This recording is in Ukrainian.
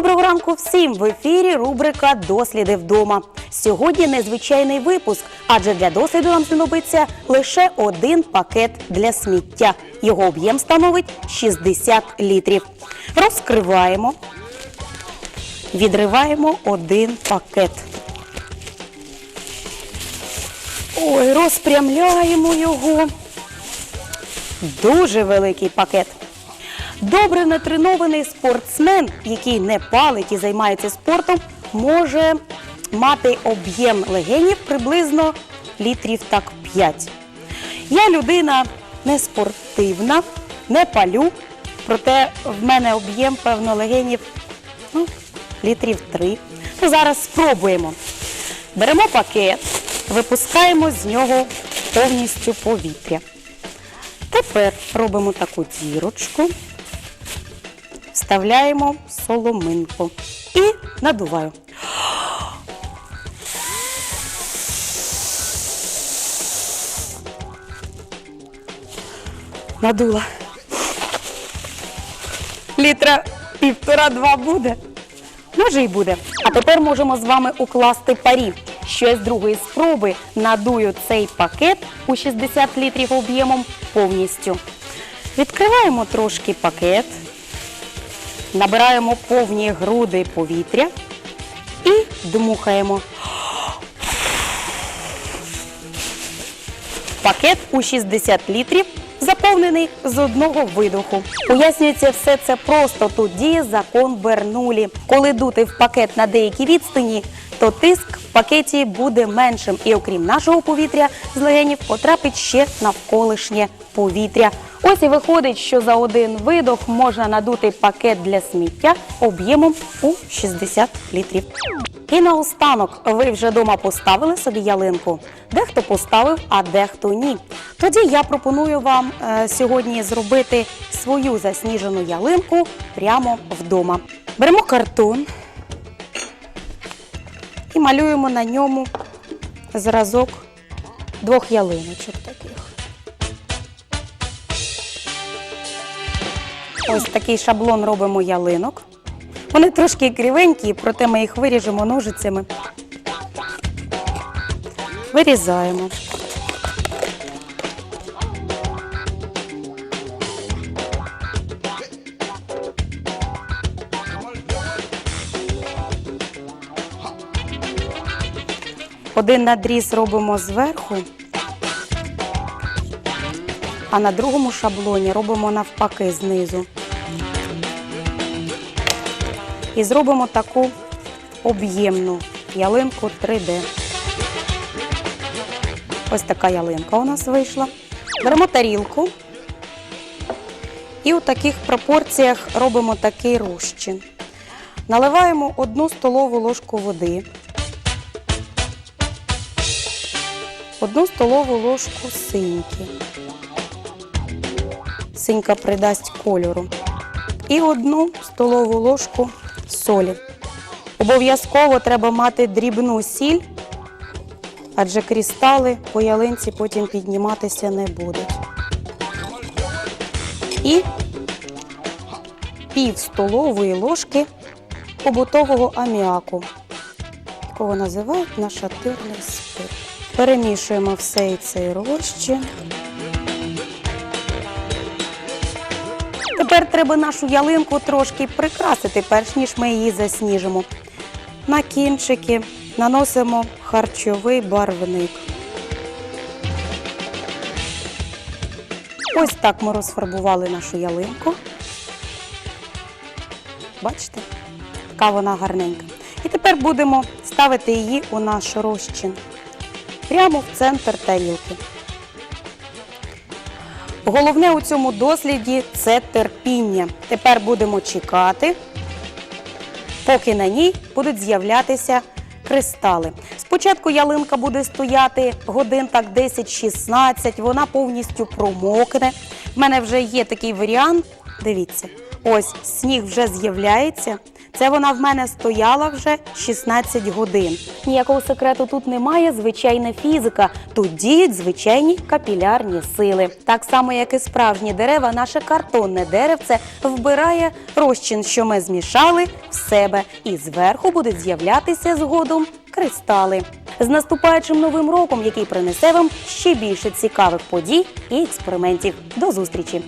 Доброго ранку всім! В ефірі рубрика Досліди вдома. Сьогодні незвичайний випуск, адже для досліду нам знадобиться лише один пакет для сміття. Його об'єм становить 60 літрів. Розкриваємо, відриваємо один пакет. Ой, розпрямляємо його. Дуже великий пакет. Добре натренований спортсмен, який не палить і займається спортом, може мати об'єм легенів приблизно літрів так 5. Я людина не спортивна, не палю, проте в мене об'єм, певно, легенів ну, літрів 3. Ну, зараз спробуємо. Беремо пакет, випускаємо з нього повністю повітря. Тепер робимо таку дірочку, вставляємо соломинку і надуваю. Надула. Літра півтора-два буде. Може й буде. А тепер можемо з вами укласти парі. Що з другої спроби надую цей пакет у 60 літрів об'ємом повністю. Відкриваємо трошки пакет, набираємо повні груди повітря і дмухаємо. Пакет у 60 літрів заповнений з одного видоху. Пояснюється все це просто. Тут діє закон Бернулі. Коли дути в пакет на деякій відстані, то тиск в пакеті буде меншим. І окрім нашого повітря з легенів потрапить ще навколишнє повітря. Ось і виходить, що за один видох можна надути пакет для сміття об'ємом у 60 літрів. І наостанок, ви вже дома поставили собі ялинку. Дехто поставив, а дехто ні. Тоді я пропоную вам е, сьогодні зробити свою засніжену ялинку прямо вдома. Беремо картон і малюємо на ньому зразок двох ялиночок Ось такий шаблон робимо ялинок. Вони трошки кривенькі, проте ми їх виріжемо ножицями. Вирізаємо. Один надріз робимо зверху, а на другому шаблоні робимо навпаки знизу. І зробимо таку об'ємну ялинку 3D. Ось така ялинка у нас вийшла. Беремо тарілку і у таких пропорціях робимо такий розчин. Наливаємо одну столову ложку води, одну столову ложку синьки. Синька придасть кольору. І одну столову ложку солі. Обов'язково треба мати дрібну сіль, адже крістали по ялинці потім підніматися не будуть. І пів столової ложки побутового аміаку, якого називають нашатирний спирт. Перемішуємо все цей розчин. Тепер треба нашу ялинку трошки прикрасити, перш ніж ми її засніжимо. На кінчики наносимо харчовий барвник. Ось так ми розфарбували нашу ялинку. Бачите? Така вона гарненька. І тепер будемо ставити її у наш розчин прямо в центр тарілки. Головне у цьому досліді це терпіння. Тепер будемо чекати, поки на ній будуть з'являтися кристали. Спочатку ялинка буде стояти годин так 10-16, вона повністю промокне. В мене вже є такий варіант. Дивіться, ось сніг вже з'являється. Це вона в мене стояла вже 16 годин. Ніякого секрету тут немає. Звичайна фізика. Тут діють звичайні капілярні сили. Так само, як і справжні дерева, наше картонне деревце вбирає розчин, що ми змішали в себе, і зверху будуть з'являтися згодом кристали. З наступаючим новим роком, який принесе вам ще більше цікавих подій і експериментів. До зустрічі!